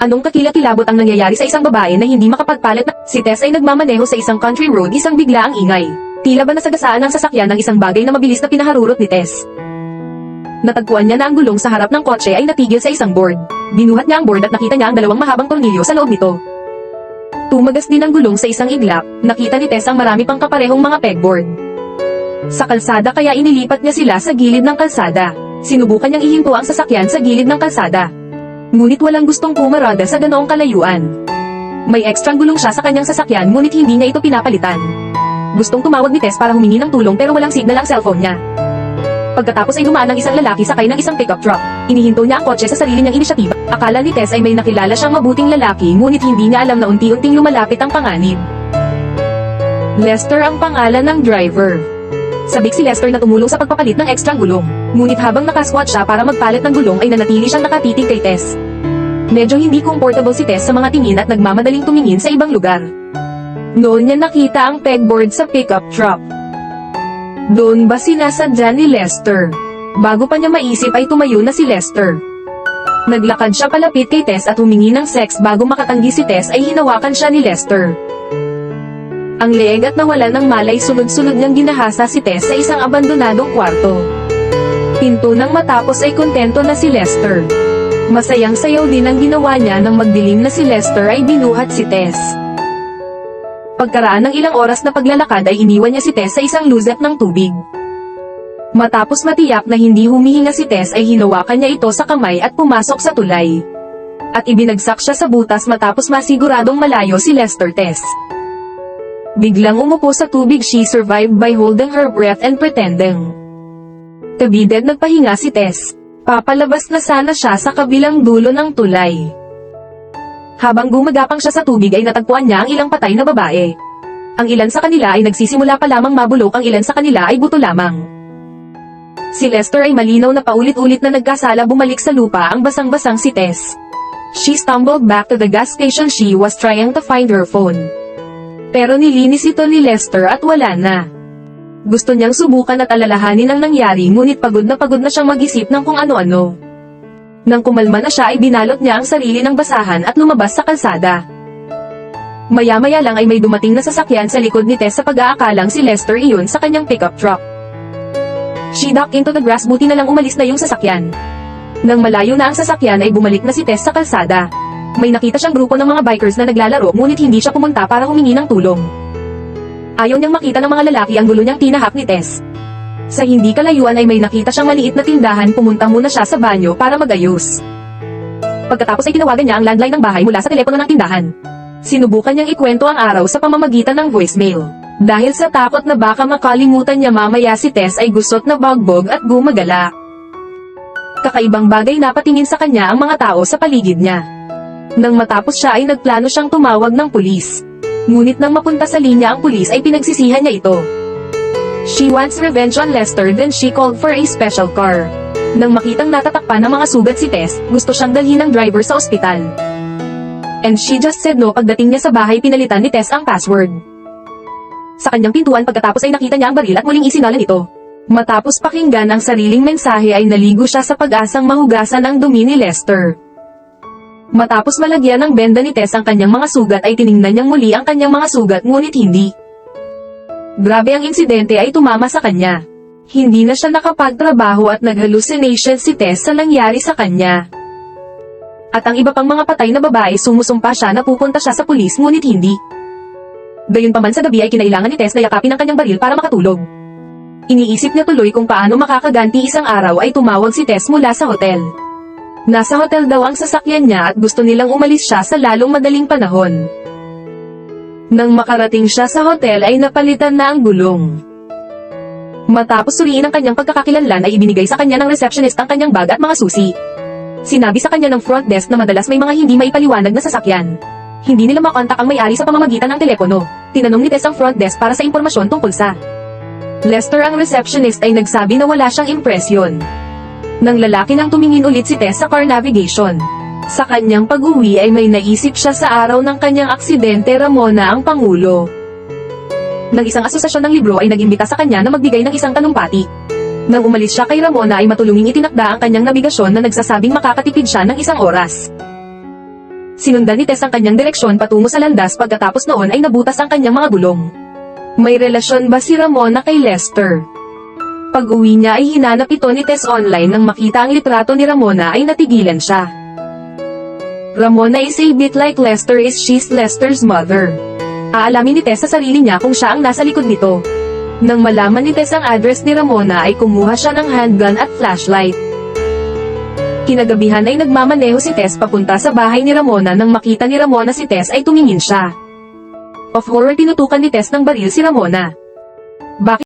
Anong kakilakilabot ang nangyayari sa isang babae na hindi makapagpalit na si Tess ay nagmamaneho sa isang country road isang bigla ang ingay. Tila ba nasagasaan ng sasakyan ng isang bagay na mabilis na pinaharurot ni Tess. Natagpuan niya na ang gulong sa harap ng kotse ay natigil sa isang board. Binuhat niya ang board at nakita niya ang dalawang mahabang tornilyo sa loob nito. Tumagas din ang gulong sa isang iglap, nakita ni Tess ang marami pang kaparehong mga pegboard. Sa kalsada kaya inilipat niya sila sa gilid ng kalsada. Sinubukan niyang ihinto ang sasakyan sa gilid ng kalsada. Ngunit walang gustong pumarada sa ganoong kalayuan. May ekstrang gulong siya sa kanyang sasakyan ngunit hindi niya ito pinapalitan. Gustong tumawag ni Tess para humingi ng tulong pero walang signal ang cellphone niya. Pagkatapos ay dumaan ang isang lalaki sakay ng isang pickup truck. Inihinto niya ang kotse sa sarili niyang inisyatiba. Akala ni Tess ay may nakilala siyang mabuting lalaki ngunit hindi niya alam na unti-unting lumalapit ang panganib. Lester ang pangalan ng driver. Sabik si Lester na tumulong sa pagpapalit ng ekstrang gulong. Ngunit habang nakasquat siya para magpalit ng gulong ay nanatili siyang nakatitig kay Tess. Medyo hindi comfortable si Tess sa mga tingin at nagmamadaling tumingin sa ibang lugar. Noon niya nakita ang pegboard sa pickup truck. Doon ba sinasadya ni Lester? Bago pa niya maisip ay tumayo na si Lester. Naglakad siya palapit kay Tess at humingi ng sex bago makatanggi si Tess ay hinawakan siya ni Lester. Ang leeg at nawalan ng malay sunod-sunod niyang ginahasa si Tess sa isang abandonadong kwarto. Pinto nang matapos ay kontento na si Lester. Masayang sayaw din ang ginawa niya nang magdilim na si Lester ay binuhat si Tess. Pagkaraan ng ilang oras na paglalakad ay iniwan niya si Tess sa isang luzet ng tubig. Matapos matiyak na hindi humihinga si Tess ay hinawakan niya ito sa kamay at pumasok sa tulay. At ibinagsak siya sa butas matapos masiguradong malayo si Lester Tess. Biglang umupo sa tubig she survived by holding her breath and pretending. Kabided nagpahinga si Tess. Papalabas na sana siya sa kabilang dulo ng tulay. Habang gumagapang siya sa tubig ay natagpuan niya ang ilang patay na babae. Ang ilan sa kanila ay nagsisimula pa lamang mabulok ang ilan sa kanila ay buto lamang. Si Lester ay malinaw na paulit-ulit na nagkasala bumalik sa lupa ang basang-basang si Tess. She stumbled back to the gas station she was trying to find her phone. Pero nilinis ito ni Lester at wala na. Gusto niyang subukan at alalahanin ang nangyari ngunit pagod na pagod na siyang mag-isip ng kung ano-ano. Nang kumalma na siya ay binalot niya ang sarili ng basahan at lumabas sa kalsada. Maya-maya lang ay may dumating na sasakyan sa likod ni Tess sa pag-aakalang si Lester iyon sa kanyang pickup truck. She ducked into the grass buti na lang umalis na yung sasakyan. Nang malayo na ang sasakyan ay bumalik na si Tess sa kalsada. May nakita siyang grupo ng mga bikers na naglalaro ngunit hindi siya pumunta para humingi ng tulong. Ayaw niyang makita ng mga lalaki ang gulo niyang tinahak ni Tess. Sa hindi kalayuan ay may nakita siyang maliit na tindahan pumunta muna siya sa banyo para magayos. Pagkatapos ay tinawagan niya ang landline ng bahay mula sa telepono ng tindahan. Sinubukan niyang ikwento ang araw sa pamamagitan ng voicemail. Dahil sa takot na baka makalimutan niya mamaya si Tess ay gusot na bagbog at gumagala. Kakaibang bagay na patingin sa kanya ang mga tao sa paligid niya. Nang matapos siya ay nagplano siyang tumawag ng pulis. Ngunit nang mapunta sa linya ang pulis ay pinagsisihan niya ito. She wants revenge on Lester then she called for a special car. Nang makitang natatakpan ng mga sugat si Tess, gusto siyang dalhin ng driver sa ospital. And she just said no pagdating niya sa bahay pinalitan ni Tess ang password. Sa kanyang pintuan pagkatapos ay nakita niya ang baril at muling isinalan ito. Matapos pakinggan ang sariling mensahe ay naligo siya sa pag-asang mahugasan ang dumi ni Lester. Matapos malagyan ng benda ni Tess ang kanyang mga sugat ay tiningnan niyang muli ang kanyang mga sugat ngunit hindi. Grabe ang insidente ay tumama sa kanya. Hindi na siya nakapagtrabaho at nag-hallucination si Tess sa nangyari sa kanya. At ang iba pang mga patay na babae sumusumpa siya na pupunta siya sa pulis ngunit hindi. Gayunpaman sa gabi ay kinailangan ni Tess na yakapin ang kanyang baril para makatulog. Iniisip niya tuloy kung paano makakaganti isang araw ay tumawag si Tess mula sa hotel. Nasa hotel daw ang sasakyan niya at gusto nilang umalis siya sa lalong madaling panahon. Nang makarating siya sa hotel ay napalitan na ang gulong. Matapos suriin ang kanyang pagkakakilanlan ay ibinigay sa kanya ng receptionist ang kanyang bag at mga susi. Sinabi sa kanya ng front desk na madalas may mga hindi maipaliwanag na sasakyan. Hindi nila makontak ang may-ari sa pamamagitan ng telepono. Tinanong ni Tess ang front desk para sa impormasyon tungkol sa Lester ang receptionist ay nagsabi na wala siyang impresyon. Nang lalaki nang tumingin ulit si Tess sa car navigation. Sa kanyang pag-uwi ay may naisip siya sa araw ng kanyang aksidente Ramona ang Pangulo. Nang isang asosasyon ng libro ay nag-imbita sa kanya na magbigay ng isang tanumpati. Nang umalis siya kay Ramona ay matulunging itinakda ang kanyang nabigasyon na nagsasabing makakatipid siya ng isang oras. Sinundan ni Tess ang kanyang direksyon patungo sa landas pagkatapos noon ay nabutas ang kanyang mga gulong. May relasyon ba si Ramona kay Lester? Pag uwi niya ay hinanap ito ni Tess online nang makita ang litrato ni Ramona ay natigilan siya. Ramona is a bit like Lester is she's Lester's mother. Aalamin ni Tess sa sarili niya kung siya ang nasa likod nito. Nang malaman ni Tess ang address ni Ramona ay kumuha siya ng handgun at flashlight. Kinagabihan ay nagmamaneho si Tess papunta sa bahay ni Ramona nang makita ni Ramona si Tess ay tumingin siya. Of horror tinutukan ni Tess ng baril si Ramona. Bakit